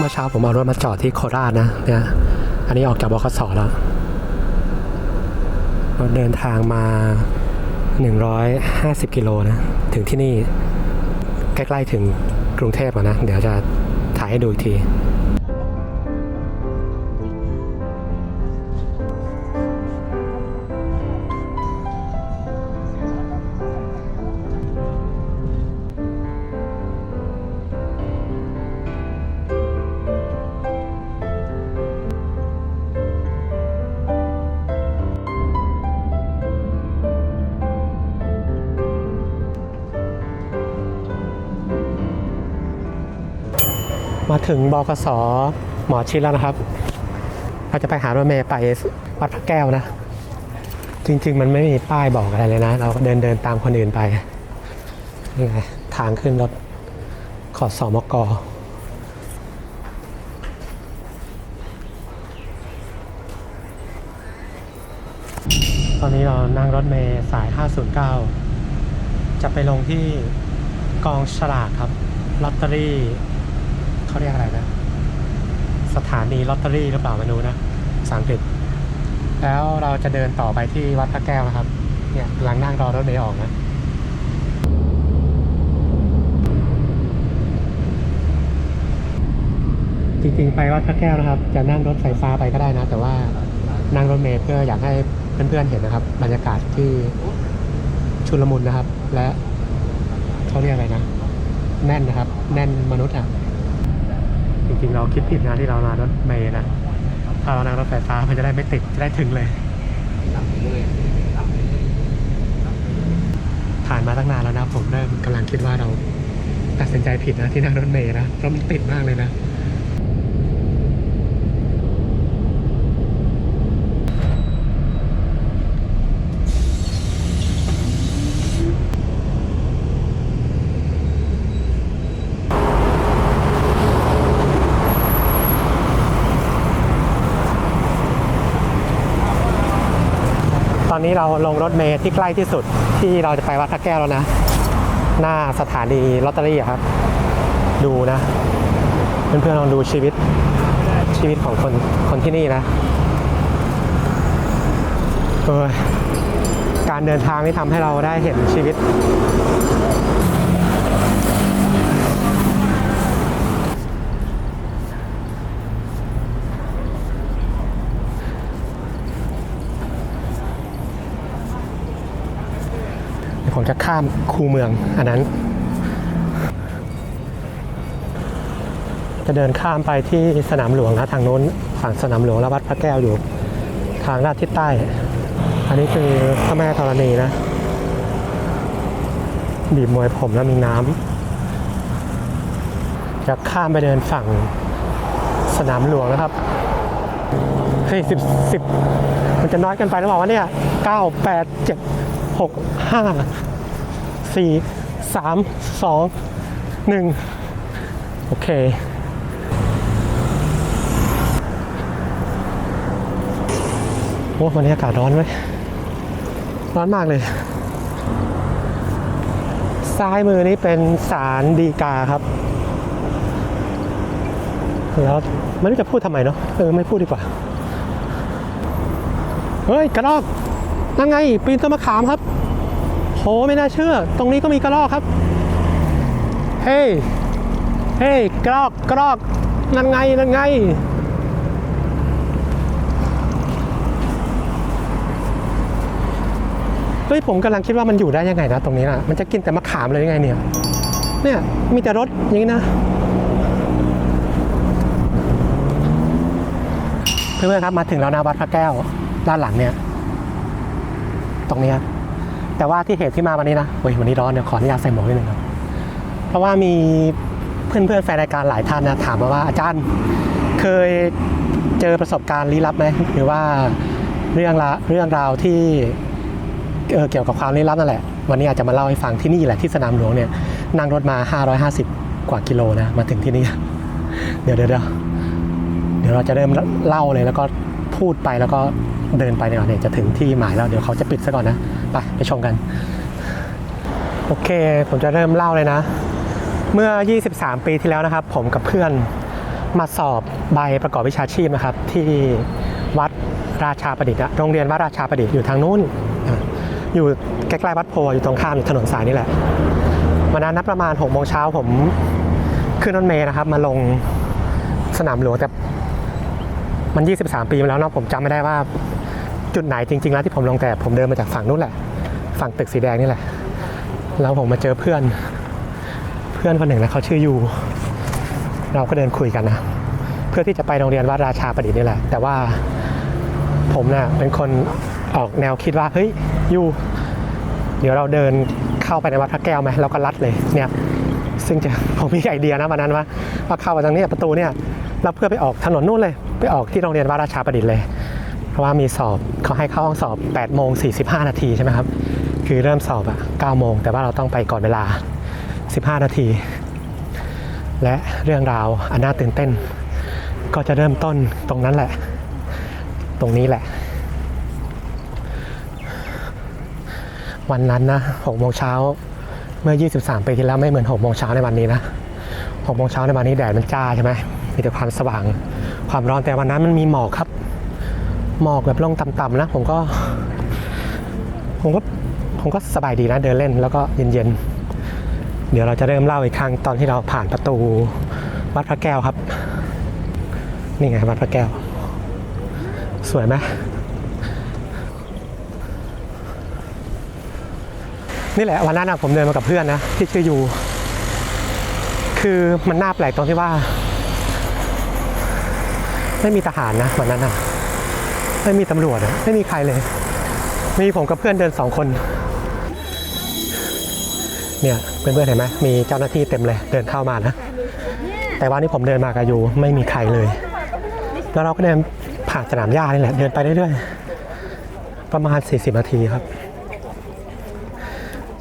เมื่อเช้าผมเอารถมาจอดที่โคราชนะเนี่ยอันนี้ออกจากบกสแล้วเราเดินทางมา 150 กิโลนะ ถึงที่นี่ ใกล้ ๆ ถึงกรุงเทพอะนะ เดี๋ยวจะถ่ายให้ดูอีกที มาถึงบกสหมอชิดแล้วนะครับ เราจะไปหารถเมย์ไปวัดพระแก้วนะ จริง ๆ มันไม่มีป้ายบอกอะไรเลยนะ เราเดินเดินตามคนอื่นไปนี่ไงทางขึ้นรถขอสอมกตอนนี้เรานั่งรถเมย์สาย 509 จะไปลงที่กองฉลากครับลอตเตอรี่ เขาเรียกอะไรนะ สถานีลอตเตอรี่หรือเปล่าไม่รู้นะภาษาอังกฤษ แล้วเราจะเดินต่อไปที่วัดพระแก้วนะครับ เนี่ยกำลังนั่งรอรถเมล์ออกนะจริงๆ ไปวัดพระแก้วนะครับ จะนั่งรถไฟฟ้าไปก็ได้นะ แต่ว่านั่งรถเมล์เพื่ออยากให้เพื่อนๆเห็นนะครับ บรรยากาศที่ชุลมุนนะครับ และเขาเรียกอะไรนะ แน่นนะครับ แน่นมนุษย์อะ จริงๆ เราคิดผิดนะที่เรามารถเมย์นะถ้าเรานั่งรถไฟฟ้ามันจะได้ไม่ติดจะได้ถึงเลย ผ่านมาตั้งนานแล้วนะ ผมเริ่มกำลังคิดว่าเราตัดสินใจผิดนะที่นั่งรถเมย์นะเพราะมันติดมากเลยนะ อนนี้เราลงรถเมล์ที่ใกล้ที่สุดที่เราจะไปวัดพระแก้วแล้วนะ หน้าสถานีลอตเตอรี่ครับ ดูนะ เพื่อนๆลองดูชีวิตชีวิตของคนคนที่นี่นะเออการเดินทางนี่ทำให้เราได้เห็นชีวิต เดี๋ยวผม จะข้ามคูเมืองอันนั้น จะเดินข้ามไปที่สนามหลวงนะทางโน้นฝั่งสนามหลวงและวัดพระแก้วอยู่ ทางด้านทิศใต้ อันนี้คือพระแม่ธรณีนะบีบมวยผมแล้วมีน้ำจะข้ามไปเดินฝั่งสนามหลวงนะครับเฮ้ยสิบสิบมันจะน้อยกันไปหรือเปล่าวะเนี่ยเก้าแปดเจ็ดหกห้า สี่สามสองหนึ่งโอเค โอ้วันนี้อากาศร้อนเว้ยร้อนมากเลย ซ้ายมือนี้เป็นสารดีกาครับ แล้วไม่รู้จะพูดทำไมเนาะเออ ไม่พูดดีกว่า เฮ้ย กระรอกนั่นไง ปีนต้นมะขามครับ โหไม่น่าเชื่อ ตรงนี้ก็มีกระรอกครับ เฮ้ยเฮ้ยกระรอกกระรอกนั่นไงนั่นไงเฮ้ยผมกำลังคิดว่ามันอยู่ได้ยังไงนะตรงนี้นะมันจะกินแต่มะขามเลยยังไงเนี่ย เนี่ยมีแต่รถอย่างนี้นะเพื่อนๆครับมาถึงแล้วนะวัดพระแก้วด้านหลังเนี่ย ตรงนี้ครับ แต่ว่าที่เหตุที่มาวันนี้นะเฮ้ยวันนี้ร้อนเดี๋ยวขออนุญาตใส่หมวกนิดนึงครับเพราะว่ามีเพื่อนๆแฟนรายการหลายท่านนะถามมาว่าอาจารย์เคยเจอประสบการณ์ลี้ลับไหมหรือว่าเรื่องละเรื่องราวที่เออเกี่ยวกับความลี้ลับนั่นแหละวันนี้อาจจะมาเล่าให้ฟังที่นี่แหละที่สนามหลวงเนี่ยนั่งรถมา 550 กว่ากิโลนะมาถึงที่นี่เดี๋ยวเดี๋ยวเดี๋ยวเดี๋ยวเราจะเริ่มเล่าเลยแล้วก็พูดไปแล้วก็เดินไปเนี่ยเนี่ยจะถึงที่หมายแล้วเดี๋ยวเขาจะปิดซะก่อนนะ ไปไปชมกัน โอเค ผมจะเริ่มเล่าเลยนะ เมื่อ 23 ปีที่แล้วนะครับ ผมกับเพื่อนมาสอบใบประกอบวิชาชีพนะครับ ที่วัดราชาประดิษฐ์โรงเรียนวัดราชาประดิษฐ์อยู่ทางนู้น อยู่ใกล้ๆวัดโพอยู่ตรงข้ามอยู่ถนนสายนี่แหละวันนั้นนะประมาณ6กโมงเช้าผมขึ้นรถเมล์นะครับ มาลงสนามหลวงแต่มัน 23 ปีมาแล้วเนาะผมจำไม่ได้ว่า จุดไหนจริงๆแล้วที่ผมลงแต่ผมเดินมาจากฝั่งนู้นแหละ ฝั่งตึกสีแดงนี่แหละ แล้วผมมาเจอเพื่อน เพื่อนคนหนึ่งนะเขาชื่อยูเราก็เดินคุยกันนะ เพื่อที่จะไปโรงเรียนวัดราชาประดิษฐ์นี่แหละ แต่ว่าผมเนะ่ะเป็นคนออกแนวคิดว่าเฮ้ยยูเดี๋ยวเราเดินเข้าไปในวัดพระแก้วไหมเราก็ลัดเลยเนี่ยซึ่งจะผมมีไอเดียนะวันนั้นว่าว่าเข้าไปทางนี้ประตูเนี่ยเราเพื่อไปออกถนนนู่นเลย ไปออกที่โรงเรียนวัดราชาประดิษฐ์เลย เพราะว่ามีสอบเขาให้เข้าห้องสอบ8โมง45 นาทีใช่ไหมครับ คือเริ่มสอบอะ9โมง แต่ว่าเราต้องไปก่อนเวลา 15 นาที และเรื่องราวอันน่าตื่นเต้น ก็จะเริ่มต้นตรงนั้นแหละ ตรงนี้แหละ วันนั้นนะ6โมงเช้าเมื่อ 23 ปีที่แล้วไม่เหมือน6โมงเช้าในวันนี้นะ6โมงเช้าในวันนี้แดดมันจ้าใช่ไหมมีแต่ความสว่าง ความร้อนแต่วันนั้นมันมีหมอกครับ หมอกแบบลงต่ำๆนะ ผมก็ ผมก็ผมก็สบายดีนะเดินเล่นแล้วก็เย็นๆ เดี๋ยวเราจะเริ่มเล่าอีกครั้งตอนที่เราผ่านประตูวัดพระแก้วครับ นี่ไงวัดพระแก้ว สวยไหมนี่แหละวันนั้นผมเดินมากับเพื่อนนะที่ชื่อยูคือมันน่าแปลกตรงที่ว่า ไม่มีทหารนะวันนั้นนะ ไม่มีตำรวจไม่มีใครเลย มีผมกับเพื่อนเดินสองคน เนี่ยเพื่อนๆเห็นไหมมีเจ้าหน้าที่เต็มเลยเดินเข้ามานะ แต่ว่านี่ผมเดินมากับยูไม่มีใครเลย แล้วเราก็เดินผ่านสนามหญ้านี่แหละเดินไปเรื่อยๆประมาณ 40 นาทีครับ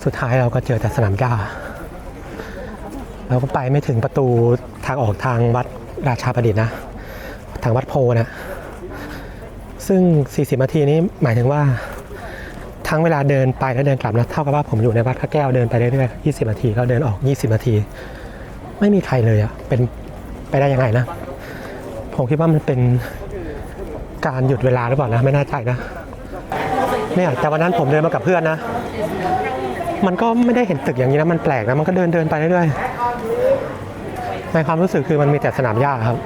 สุดท้ายเราก็เจอแต่สนามหญ้าเราก็ไปไม่ถึงประตูทางออกทางวัดราชาประดิษฐ์นะ ทางวัดโพนะ ซึ่ง 40 นาทีนี้หมายถึงว่า ทั้งเวลาเดินไปและเดินกลับนะเท่ากับว่าผมอยู่ในวัดพระแก้วเดินไปเรื่อยๆ20 นาทีก็เดินออก 20 นาที ไม่มีใครเลยอะเป็นไปได้ยังไงนะ ผมคิดว่ามันเป็นการหยุดเวลาหรือเปล่านะไม่แน่ใจนะเนี่ยแต่วันนั้นผมเดินมากับเพื่อนนะ มันก็ไม่ได้เห็นตึกอย่างนี้นะมันแปลกนะมันก็เดินเดินไปเรื่อยๆในความรู้สึกคือมันมีแต่สนามหญ้าครับ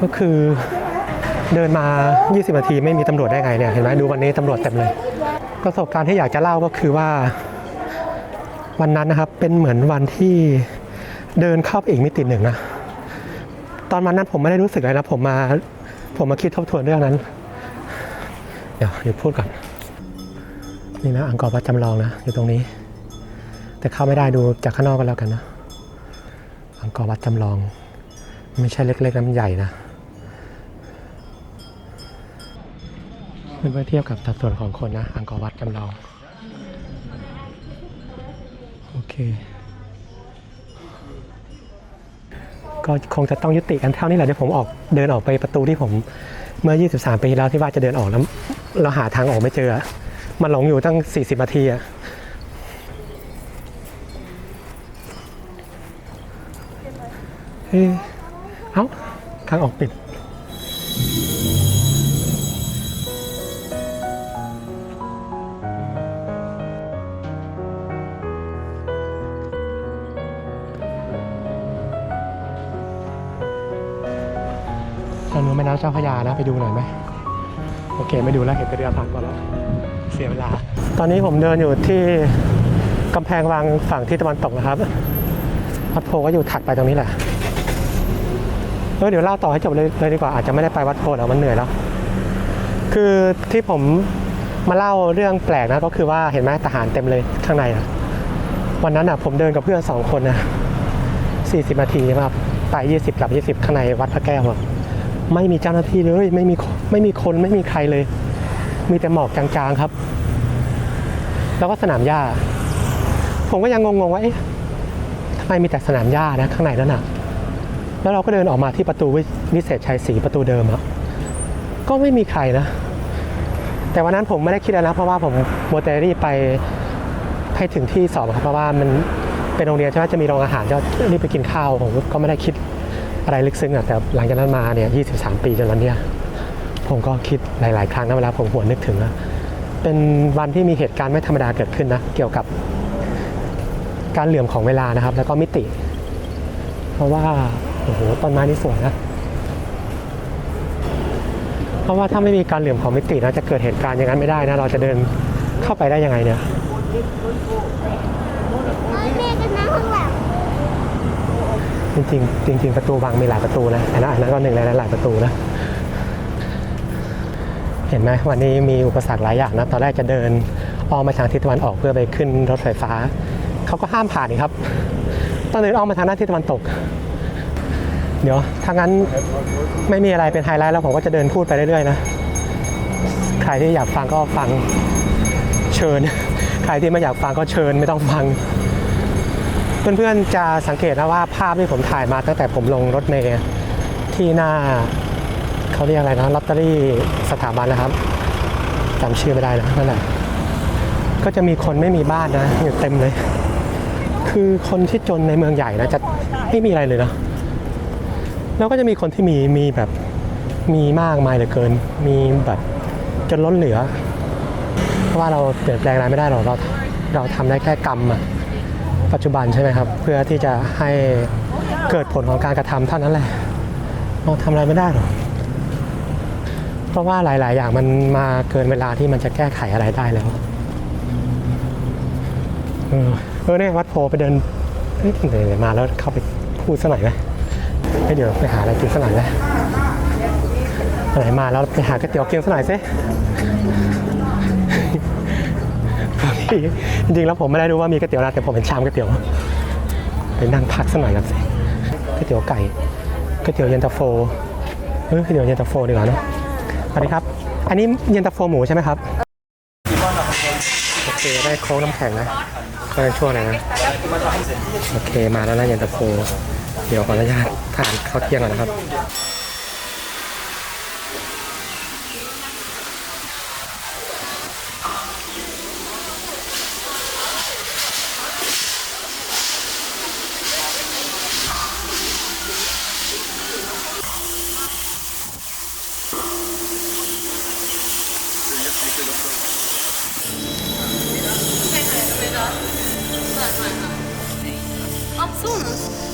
ก็คือ เดินมา 20 นาทีไม่มีตำรวจได้ไงเนี่ย เห็นไหมดูวันนี้ตำรวจเต็มเลย ประสบการณ์ที่อยากจะเล่าก็คือว่า วันนั้นนะครับเป็นเหมือนวันที่เดินเข้าไปอีกมิติหนึ่งนะ ตอนวันนั้นผมไม่ได้รู้สึกอะไรนะ ผมมาผมมาคิดทบทวนเรื่องนั้น เดี๋ยวเดี๋ยวพูดก่อน นี่นะอังกอร์วัดจำลองนะ อยู่ตรงนี้ แต่เข้าไม่ได้ดูจากข้างนอกกันแล้วกันนะ อังกอร์วัดจำลอง ไม่ใช่เล็กๆนะมันใหญ่นะ เมื่อเทียบกับสัดส่วนของคนนะอังกอร์วัดจำลอง โอเค ก็คงจะต้องยุติกันเท่านี้แหละเดี๋ยวผมออกเดินออกไปประตูที่ผมเมื่อ 23 ปีที่แล้วที่ว่าจะเดินออกแล้วเราหาทางออกไม่เจอ มันหลงอยู่ตั้ง 40 นาทีอะเฮ้ยเอ้าทางออกปิด ทางนู้นแม่น้ำเจ้าพระยานะไปดูหน่อยไหมโอเคไม่ดูแล้วเห็นแต่เรือผ่านก่อนแล้วเสียเวลา ตอนนี้ผมเดินอยู่ที่กำแพงวังฝั่งที่ตะวันตกนะครับวัดโพก็อยู่ถัดไปตรงนี้แหละเออเดี๋ยวเล่าต่อให้จบเลยเลยดีกว่าอาจจะไม่ได้ไปวัดโพแล้วมันเหนื่อยแล้ว คือที่ผมมาเล่าเรื่องแปลกนะก็คือว่าเห็นไหมทหารเต็มเลยข้างในอะวันนั้นอะผมเดินกับเพื่อนสองคนนะ40นาทีครับไป20กลับ20 ข้างในวัดพระแก้วอะ ไม่มีเจ้าหน้าที่เลย ไม่มีไม่มีคนไม่มีใครเลย มีแต่หมอกจางๆครับ แล้วก็สนามหญ้า ผมก็ยังงงๆว่าเอ๊ะทำไมมีแต่สนามหญ้านะข้างในนั่นน่ะแล้วเราก็เดินออกมาที่ประตูวิวิเศษชัยศรีประตูเดิมอะก็ไม่มีใครนะ แต่วันนั้นผมไม่ได้คิดอะไรนะเพราะว่าผมโมเตอรี่ไปให้ถึงที่สอบครับเพราะว่ามันเป็นโรงเรียนใช่ไหมจะมีโรงอาหารจะรีบไปกินข้าวผมก็ไม่ได้คิด อะไรลึกซึ้งอะแต่หลังจากนั้นมาเนี่ย23 ปีจนวันเนี้ยผมก็คิดหลาย ๆ ครั้งนะเวลาผมหวนนึกถึงนะเป็นวันที่มีเหตุการณ์ไม่ธรรมดาเกิดขึ้นนะเกี่ยวกับการเหลื่อมของเวลานะครับ แล้วก็มิติ เพราะว่าโอ้โหต้นไม้นี่สวยนะเพราะว่าถ้าไม่มีการเหลื่อมของมิตินะจะเกิดเหตุการณ์อย่างนั้นไม่ได้นะเราจะเดินเข้าไปได้ยังไงเนี่ย แม่กันนะข้างหลัง จริงจริงประตูบางมีหลายประตูนะอันนั้นก็หนึ่งในหลายประตูนะ เห็นไหมวันนี้มีอุปสรรคหลายอย่างนะตอนแรกจะเดินอ้อมมาทางทิศตะวันออกเพื่อไปขึ้นรถไฟฟ้าเขาก็ห้ามผ่านอีกครับต้องเดินอ้อมมาทางด้านทิศตะวันตก เดี๋ยวถ้างั้นไม่มีอะไรเป็นไฮไลท์แล้วผมก็จะเดินพูดไปเรื่อยๆนะใครที่อยากฟังก็ฟังเชิญ ใครที่ไม่อยากฟังก็เชิญไม่ต้องฟัง เพื่อนๆจะสังเกตนะว่าภาพที่ผมถ่ายมาตั้งแต่ผมลงรถเมล์ที่หน้าเขาเรียกอะไรนะลอตเตอรี่สถาบันนะครับจำชื่อไม่ได้นะนั่นแหละก็จะมีคนไม่มีบ้านนะอยู่เต็มเลย คือคนที่จนในเมืองใหญ่นะจะไม่มีอะไรเลยนะแล้วก็จะมีคนที่มีมีแบบมีมากมายเหลือเกิน มีแบบจนล้นเหลือ เพราะว่าเราเปลี่ยนแปลงอะไรไม่ได้หรอกเราเราทำได้แค่กรรมอะ ปัจจุบันใช่ไหมครับ เพื่อที่จะให้เกิดผลของการกระทำเท่านั้นแหละเราทำอะไรไม่ได้หรอกเพราะว่าหลาย ๆ อย่างมันมาเกินเวลาที่มันจะแก้ไขอะไรได้แล้วเออเออเนี่ยวัดโพไปเดินเอ้ยเดี๋ยวมาแล้วเข้าไปพูดสักหน่อยไหมให้เดี๋ยวไปหาอะไรกินสักหน่อยไหมไหนมาแล้วไปหาก๋วยเตี๋ยวกินสักหน่อยสิ จริงๆแล้วผมไม่ได้รู้ว่ามีก๋วยเตี๋ยวนะแต่ผมเห็นชามก๋วยเตี๋ยวไปนั่งพักสักหน่อยกันสิก๋วยเตี๋ยวไก่ก๋วยเตี๋ยวเย็นตาโฟเออก๋วยเตี๋ยวเย็นตาโฟดีกว่าเนอะสวัสดีครับ อันนี้เย็นตาโฟหมูใช่ไหมครับโอเคได้โค้กน้ำแข็งนะก็เป็นช่วงไหนนะโอเคมาแล้วนะเย็นตาโฟเดี๋ยวขออนุญาตทานข้าวเที่ยงก่อนนะครับ そうなんです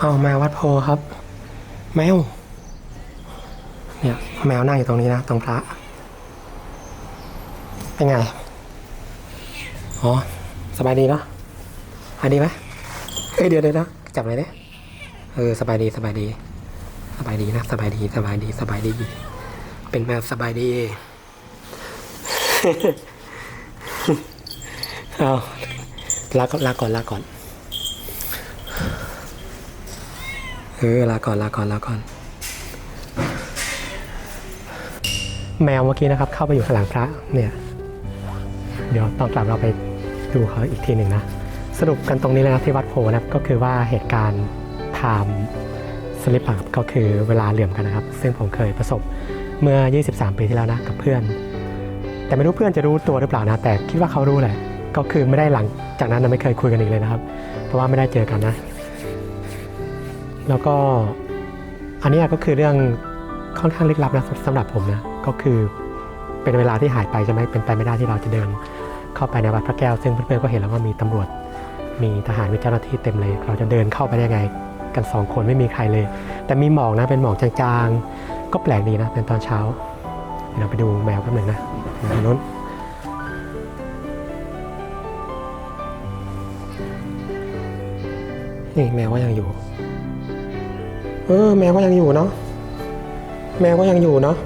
เอาแมววัดโพครับ แมว เนี่ยแมวนั่งอยู่ตรงนี้นะตรงพระ เป็นไง อ๋อ สบายดีเนาะสบายดีไหมเอ้ยเดี๋ยวเดี๋ยวนะจับเลยเนี่ยเออสบายดีสบายดี สบายดีนะสบายดีสบายดีสบายดี เป็นแมวสบายดีเอาลาก่อนลาก่อนลาก่อน เออลาก่อนลาก่อนลาก่อน แมวเมื่อกี้นะครับ เข้าไปอยู่ข้างหลังพระเนี่ย เดี๋ยวตอนกลับเราไปดูเขาอีกทีหนึ่งนะ สรุปกันตรงนี้เลยนะที่วัดโพนะครับก็คือว่าเหตุการณ์ไทม์สลิปก็คือเวลาเหลื่อมกันนะครับ ซึ่งผมเคยประสบเมื่อ 23 ปีที่แล้วนะกับเพื่อน แต่ไม่รู้เพื่อนจะรู้ตัวหรือเปล่านะแต่คิดว่าเขารู้แหละก็คือไม่ได้หลังจากนั้นไม่เคยคุยกันอีกเลยนะครับ เพราะว่าไม่ได้เจอกันนะ แล้วก็อันนี้ก็คือเรื่องค่อนข้างลึกลับนะสำหรับผมนะก็คือเป็นเวลาที่หายไปจะไม่เป็นไปไม่ได้ที่เราจะเดิน เข้าไปในวัดพระแก้ว ซึ่งเพื่อนๆก็เห็นแล้วว่ามีตำรวจ มีทหารมีเจ้าหน้าที่เต็มเลย เราจะเดินเข้าไปได้ยังไง กันสองคนไม่มีใครเลย แต่มีหมอกนะเป็นหมอกจางๆ ก็แปลกดีนะเป็นตอนเช้าเดี๋ยวเราไปดูแมวกันหนึ่งนะทางนู้นนี่แมวก็ยังอยู่ เออ แมวก็ยังอยู่เนาะแมวก็ยังอยู่เนาะ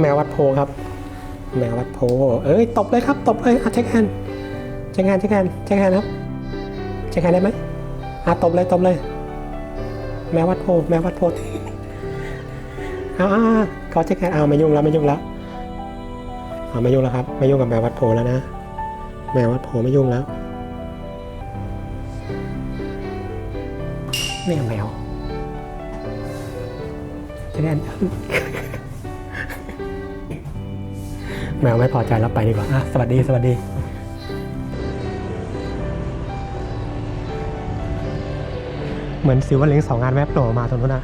แมววัดโพครับ แมววัดโพ เอ้ยตบเลยครับ ตบเลยอะเช็คแฮนด์เช็คแฮนด์เช็คแฮนด์เช็คแฮนด์ครับเช็คแฮนด์ได้ไหมอะตบเลยตบเลย แมววัดโพ แมววัดโพอ่าเขาเช็คแฮนด์เอาไม่ยุ่งแล้วไม่ยุ่งแล้วเอาไม่ยุ่งแล้วครับ ไม่ยุ่งกับแมววัดโพแล้วนะ แมววัดโพไม่ยุ่งแล้วนี่แมว แนแมวไม่พอใจแล้วไปดีกว่าอะสวัสดีสวัสดีเหมือนสิวเล้งสองงานแวบโผล่มาตรงนู้นนะ